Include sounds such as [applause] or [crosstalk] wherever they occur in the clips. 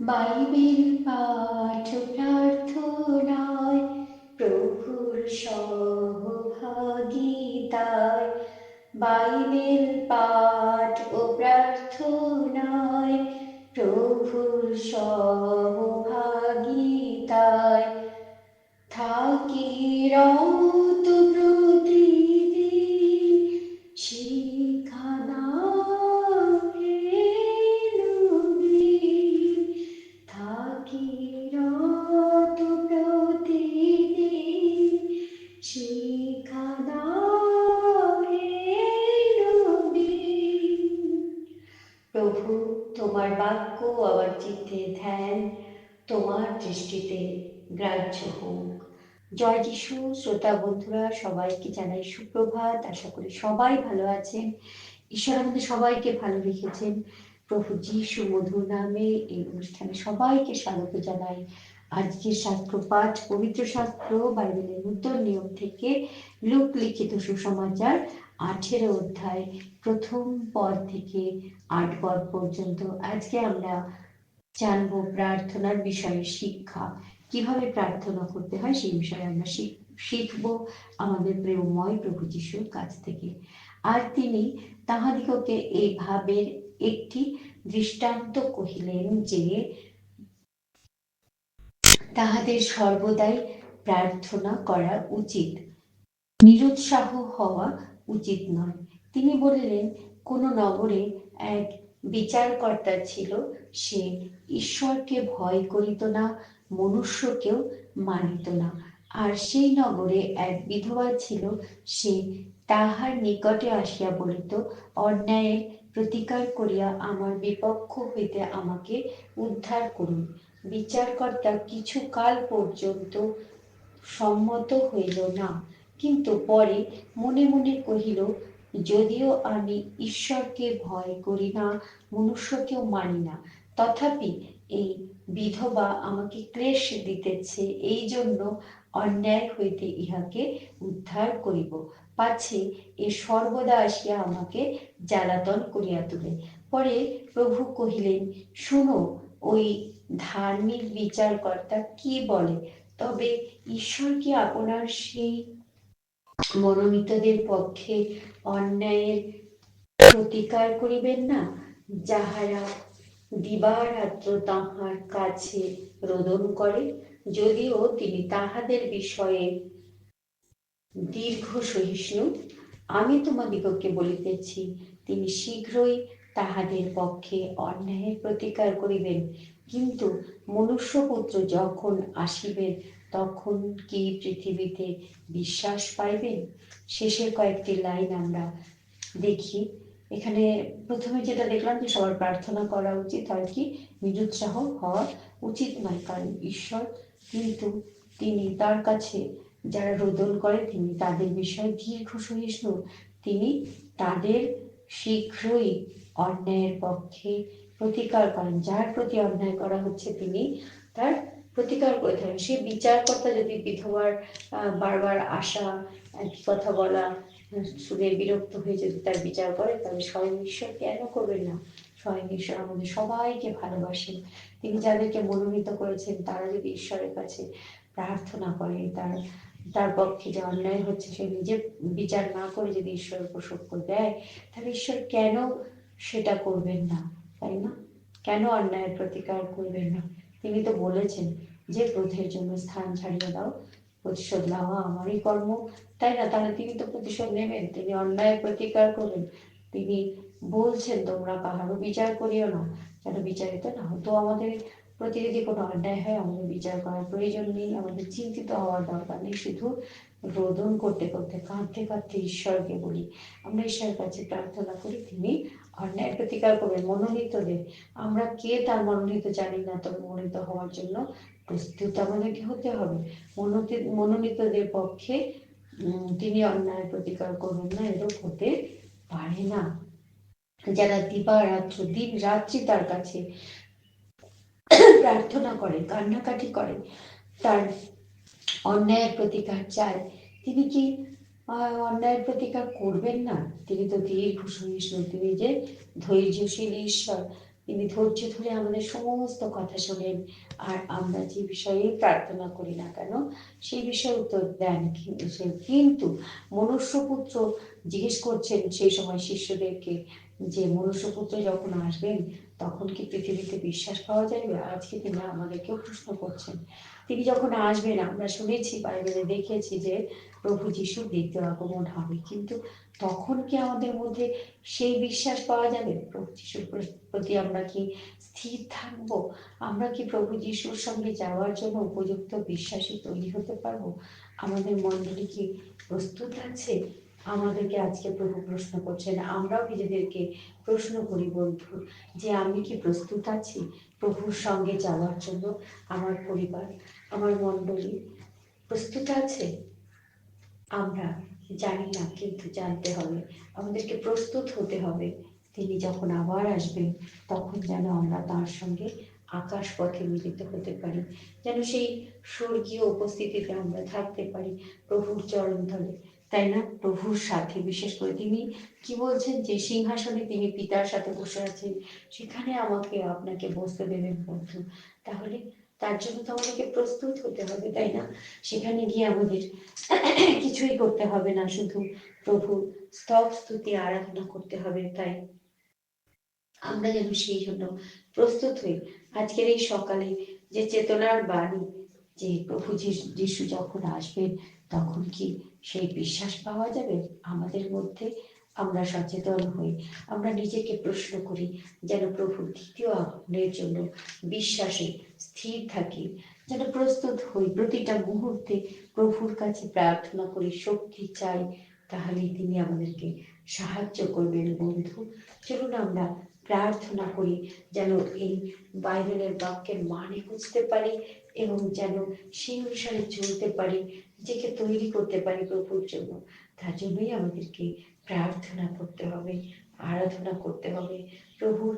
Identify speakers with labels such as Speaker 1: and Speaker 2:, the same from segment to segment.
Speaker 1: Bible পাঠ প্রার্থনায় প্রভুর সহভাগিতায়। বাইবেল পাঠ ও প্রার্থনায় প্রভুর সহভাগিতায়। থাকি রত বাক্য আমার চিত্তে ধ্যান, তোমার দৃষ্টিতে গ্রাহ্য হোক। জয় যিশু, শ্রোতা বন্ধুরা, সবাইকে জানাই সুপ্রভাত। আশা করি সবাই ভালো আছেন। ঈশ্বর আমাদের সবাইকে ভালো রেখেছেন। প্রভু যিশু মধুর নামে এই অনুষ্ঠানে সবাইকে স্বাগত জানাই। আজকের শাস্ত্র পাঠ, পবিত্র শাস্ত্র, বাইবেলের নূতন নিয়ম থেকে লোক লিখিত সুসমাচার। আঠেরো অধ্যায়, প্রথম পদ থেকে আট পদ পর্যন্ত আজকে আমরা জানব প্রার্থনার বিষয়ে শিক্ষা। কীভাবে প্রার্থনা করতে হয় সেই বিষয়ে আমরা শিখব আমাদের প্রেমময় প্রভু যিশুর কাছ থেকে। আর তিনি তাহাদিগকে এই ভাবের একটি দৃষ্টান্ত কহিলেন যে, তাহাদের সর্বদাই প্রার্থনা করা উচিত। নিরুৎসাহ হওয়া উচিত নয়। তিনি বললেন, কোন নগরে এক বিচারকর্তা ছিল, সে ঈশ্বরকে ভয় করিত না, মনুষ্যকেও মানিত না। আর সেই নগরে এক বিধবা ছিল, সে তাহার নিকটে আসিয়া বলিত, অন্যায়ের প্রতিকার করিয়া আমার বিপক্ষ হইতে আমাকে উদ্ধার করুন। বিচারকর্তা কিছু কাল পর্যন্ত সম্মত হইল না। কিন্তু পরে মনে মনে কহিল, যদিও আমি ঈশ্বরকে ভয় করি না, মনুষ্যকেও মানি না, তথাপি এই বিধবা আমাকে ক্লেশ দিতেছে, এই জন্য অন্যায় হইতে ইহাকে উদ্ধার করিব। পাছে এ সর্বদা আসিয়া আমাকে জ্বালাতন করিয়া তুলে। পরে প্রভু কহিলেন, শুনো, ওই ধার্মিক বিচারকর্তা কি বলে? তবে ঈশ্বর কি আপনার সেই মনোনীতদের পক্ষে অন্যায়ের প্রতিকার করিবেন না, যাহারা দিবারাত্র তাহার কাছে রোদন করে, যদিও তিনি তাহাদের বিষয়ে দীর্ঘ সহিষ্ণু আমি তোমাদিগকে বলিতেছি, তিনি শীঘ্রই তাহাদের পক্ষে অন্যায়ের প্রতিকার করিবেন। কিন্তু মনুষ্যপুত্র যখন আসিবেন তখন কি পৃথিবীতে বিশ্বাস পাইবেন? শেষের কয়েকটি লাইন আমরা দেখি। এখানে প্রথমে যেটা দেখলাম যে সবার প্রার্থনা করা উচিত আর কি? নিরুৎসাহ হওয়া উচিত নয়, কারণ ঈশ্বর কিন্তু তিনি তার কাছে যারা রোদন করে, তিনি তাদের বিষয়ে দীর্ঘ সহিষ্ণু। তিনি তাদের শীঘ্রই অন্যায়ের পক্ষে প্রতিকার করেন। যার প্রতি অন্যায় করা হচ্ছে তিনি তার প্রতিকার করে থাকেন। সেই বিচারকর্তা যদি বিধবার বারবার আসা একই কথা বলা শুনে বিরক্ত হয়ে যদি তার বিচার করে, তাহলে স্বয়ং ঈশ্বর কেন করবেন না? স্বয়ং ঈশ্বর আমাদের সবাইকে ভালোবাসেন। তিনি যাদেরকে মনোনীত করেছেন, তারা যদি ঈশ্বরের কাছে প্রার্থনা করে তার তার পক্ষে যে অন্যায় হচ্ছে, সে নিজে বিচার না করে যদি ঈশ্বর উপর সক্য দেয়, তাহলে ঈশ্বর কেন সেটা করবেন না? তাই না? কেন অন্যায়ের প্রতিকার করবেন না? তিনি তো বলেছেন যে ক্রোধের জন্য স্থান ছাড়িয়ে দাও, প্রতিশোধ নেওয়া আমারই কর্ম। তাই না? তাহলে তিনি তো প্রতিশোধ নেবেন, তিনি অন্যায় প্রতিকার করবেন। তিনি বলছেন, তোমরা কাহারও বিচার করিও না। যেন বিচারিত না তো আমাদের প্রতি যদি কোনো অন্যায় হয়, আমাদের বিচার করার প্রয়োজন নেই, আমাদের চিন্তিত হওয়ার দরকার নেই। শুধু রোদন করতে করতে, কাঁদতে কাঁদতে ঈশ্বরকে বলি। আমরা ঈশ্বরের কাছে প্রার্থনা করি, তিনি অন্যায় প্রতিকার করবেন মনোনীতদের আমরা কে তার মনোনীত জানি না তবে মনোনীত হওয়ার জন্য প্রস্তুত আমাদেরকে হতে হবে? মনোনীত, মনোনীতদের পক্ষে তিনি অন্যায় প্রতিকার করবেন না এরকম হতে পারে না। যারা দিবারাত্র, দিন রাত্রি তার কাছে প্রার্থনা করে, কান্নাকাটি করে, তার অন্যায়ের প্রতিকার চায়, তিনি কি অন্যায়ের প্রতিকার করবেন না। তিনি তো দীর্ঘ সহিষ্ণু তিনি যে ধৈর্যশীল ঈশ্বর, তিনি ধৈর্য ধরে আমাদের সমস্ত কথা শোনেন। আর আমরা যে বিষয়ে প্রার্থনা করি না কেন, সেই বিষয়ে উত্তর দেন কিন্তু মনুষ্যপুত্র জিজ্ঞেস করছেন সেই সময় শিষ্যদেরকে যে মনুষ্যপুত্র যখন আসবেন তখন কি পৃথিবীতে বিশ্বাস পাওয়া যাবে? আজকে তিনি আমাদেরকেও প্রশ্ন করছেন। তিনি যখন আসবেন, আমরা শুনেছি, বাইবেলে দেখেছি যে প্রভু যিশুর দ্বিতীয় আগমন হবে। কিন্তু তখন কি আমাদের মধ্যে সেই বিশ্বাস পাওয়া যাবে? প্রভু যিশুর প্রতি আমরা কি স্থির থাকব? আমরা কি প্রভু যিশুর সঙ্গে যাওয়ার জন্য উপযুক্ত বিশ্বাসী তৈরি হতে পারব? আমাদের মণ্ডলী কি প্রস্তুত আছে? আমাদেরকে আজকে প্রভু প্রশ্ন করছেন, আমরাও নিজেদেরকে প্রশ্ন করি, বন্ধু, যে আমি কি প্রস্তুত আছি প্রভুর সঙ্গে যাওয়ার জন্য আমার পরিবার, আমার মণ্ডলী প্রস্তুত আছে? আমরা জানি না, কিন্তু জানতে হবে, আমাদেরকে প্রস্তুত হতে হবে। তিনি যখন আবার আসবেন, তখন যেন আমরা তার সঙ্গে আকাশ পথে মিলিত হতে পারি, যেন সেই স্বর্গীয় উপস্থিতিতে আমরা থাকতে পারি প্রভুর চরণ ধরে। তাই না? প্রভুর সাথে, বিশেষ করে তিনি কি বলছেন যে সিংহাসনে তিনি পিতার সাথে বসে আছেন, সেখানে আমাকে, আপনাকে বসতে দেবেন বন্ধু। তাহলে তার জন্য তো আমাদেরকে প্রস্তুত হতে হবে, তাই না? সেখানে গিয়ে আমাদের [coughs] কিছুই করতে হবে না, শুধু প্রভু স্তব স্তুতি, আরাধনা করতে হবে, তাই। আমরা যেন সেই জন্য প্রস্তুত হই। আজকের এই সকালে যে চেতনার বাণী, যে প্রভু যিশু- যখন আসবেন, তখন কি সেই বিশ্বাস পাওয়া যাবে? আমাদের মধ্যে আমরা সচেতন হই। আমরা নিজেকে প্রশ্ন করি, যেন প্রভুর দ্বিতীয় আগমনের জন্য বিশ্বাসে স্থির থাকি, যেন প্রস্তুত হই। প্রতিটা মুহূর্তে প্রভুর কাছে প্রার্থনা করি, শক্তি চাই, তাহলেই তিনি আমাদেরকে সাহায্য করবেন, বন্ধু। চলুন আমরা প্রার্থনা করি, যেন এই বাইবেলের বাক্যের মানে বুঝতে পারি এবং যেন সেই অনুসারে চলতে পারি। নিজেকে তৈরি করতে পারি প্রভুর জন্য। তার জন্যই আমাদেরকে প্রার্থনা করতে হবে, আরাধনা করতে হবে। প্রভুর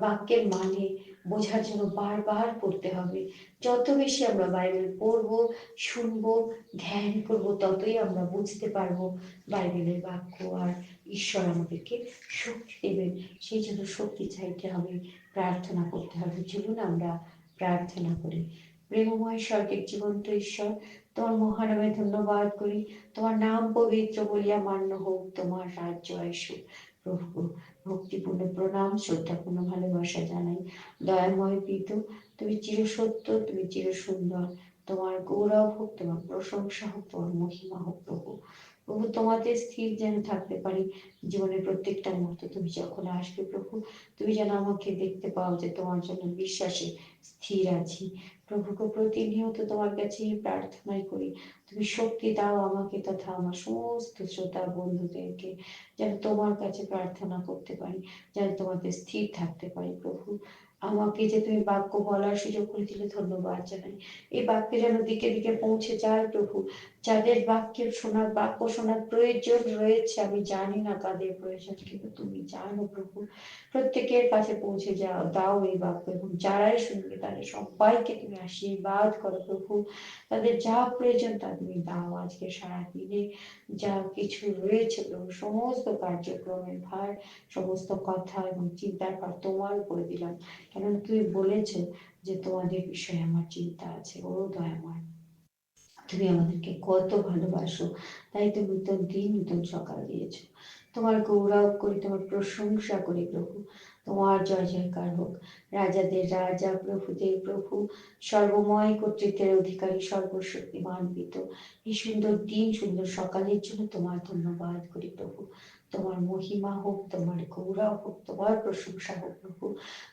Speaker 1: বাক্যের মানে বোঝার জন্য বারবার পড়তে হবে। যত বেশি আমরা বাইবেল পড়ব, শুনব, ধ্যান করব, ততই আমরা বুঝতে পারব বাইবেলের বাক্য আর ঈশ্বর আমাদেরকে শক্তি দেবেন। সেই জন্য শক্তি চাইতে হবে, প্রার্থনা করতে হবে। চলুন আমরা প্রার্থনা করি। প্রেমময় স্বর্গের জীবন্ত ঈশ্বর তোমার মহানামে ধন্যবাদ করি। তোমার নাম পবিত্র বলিয়া মান্য হোক, তোমার রাজ্য আসুক প্রভু, ভক্তিপূর্ণ প্রণাম, শ্রদ্ধাপূর্ণ ভালোবাসা জানাই। দয়াময় পিত তুমি চিরসত্য, তুমি চিরসুন্দর। তোমার গৌরব হোক, তোমার প্রশংসা হোক, তোমার মহিমা হোক প্রভু। প্রভু, তোমাদের স্থির যেন থাকতে পারি জীবনের প্রত্যেকটা মুহূর্তে তুমি যখন আসবে প্রভু, তুমি যেন আমাকে দেখতে পাও যে তোমার জন্য বিশ্বাসে স্থির আছি। প্রভুকে প্রতিনিয়ত তোমার কাছে প্রার্থনাই করি। তুমি শক্তি দাও আমাকে তথা আমার সমস্ত শ্রোতা বন্ধুদেরকে, যেন তোমার কাছে প্রার্থনা করতে পারি, যেন তোমাদের স্থির থাকতে পারি প্রভু। আমাকে যে তুমি বাক্য বলার সুযোগ করে দিলে ধন্যবাদ জানাই। এই বাক্য যেন দিকে দিকে পৌঁছে যায় প্রভু। যাদের বাক্যের শোনার বাক্য শোনার প্রয়োজন রয়েছে, আমি জানি না কাদের প্রয়োজন, কিন্তু তুমি জানো প্রভু। প্রত্যেকের কাছে পৌঁছে যাও, দাও এই বাক্য এবং যারাই শুনবে তাদের সবাইকে তুমি আশীর্বাদ করো প্রভু। তাদের যা প্রয়োজন তা তুমি দাও আজকে সারা দিনে যা কিছু রয়েছে প্রভু, সমস্ত কার্যক্রমের ভার, সমস্ত কথা এবং চিন্তার ভার তোমার উপরে দিলাম। কেননা তুমি বলেছ যে তোমাদের বিষয়ে আমার চিন্তা আছে ও দয়াময় তুমি আমাদেরকে কত ভালোবাসো, তাই তুমি নতুন দিন নতুন সকাল দিয়েছ। তোমার গৌরব করি, তোমার প্রশংসা করি প্রভু, তোমার জয় জয়কার হোক। রাজাদের রাজা, প্রভুদের প্রভু, সর্বময় কর্তৃত্বের অধিকারী, সর্বশক্তিমান পিত। এই সুন্দর দিন, সুন্দর সকালের জন্য তোমার ধন্যবাদ করি প্রভু। তোমার মহিমা হোক, তোমার গৌরব হোক, তোমার প্রশংসা হোক, প্রভু।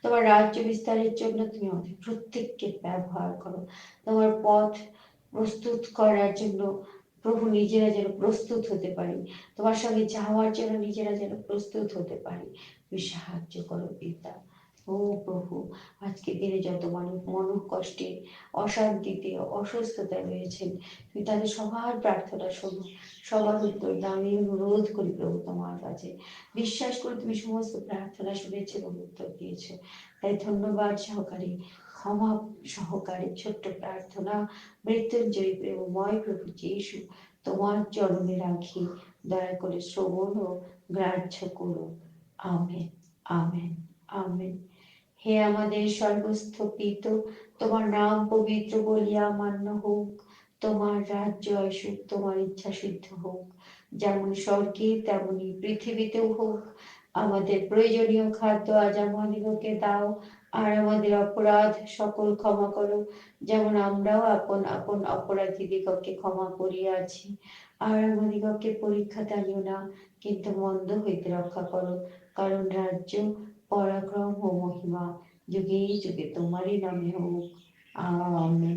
Speaker 1: তোমার রাজ্য বিস্তারের জন্য তুমি আমাদের প্রত্যেককে ব্যবহার করো। তোমার পথ প্রস্তুত করার জন্য প্রভু নিজেরা যেন প্রস্তুত হতে পারি। তোমার সঙ্গে যাওয়ার জন্য নিজেরা যেন প্রস্তুত হতে পারি। তুমি সাহায্য করো পিতা। ও প্রভু, আজকে দিনে যত মানুষ মন কষ্টে, অশান্তিতে, অসুস্থতায় রয়েছেন তুমি তাদের সবার প্রার্থনা শোনো। সবার উত্তর দাও আমি অনুরোধ করি প্রভু তোমার কাছে। বিশ্বাস করে তুমি সমস্ত প্রার্থনা শুনেছো এবং উত্তর দিয়েছ। তাই ধন্যবাদ সহকারে, ক্ষমা সহকারে, ছোট্ট প্রার্থনা, মৃত্যুঞ্জয়ী প্রেমময় প্রভু যিশু, তোমার চরণে রাখি। দয়া করে শ্রবণ ও গ্রাহ্য করো। Amen amen amen. হে আমাদের সর্বস্থপিত তোমার নাম পবিত্র বলিয়া মান্য হোক, তোমার রাজ্য আসুক তোমার ইচ্ছা সিদ্ধ হোক, যেমন স্বর্গে, তেমনি পৃথিবীতেও হোক। আমাদের প্রয়োজনীয় খাদ্য আজ আমাদিগকে দাও, আর আমাদের অপরাধ সকল ক্ষমা করো, যেমন আমরাও আপন আপন অপরাধীদিগকে ক্ষমা করিয়াছি। আর আমাদিগকে পরীক্ষা আনিও না, কিন্তু মন্দ হইতে রক্ষা করো, কারণ রাজ্য পরাক্রম ও মহিমা যুগে যুগে তোমারই নামে হোক আমেন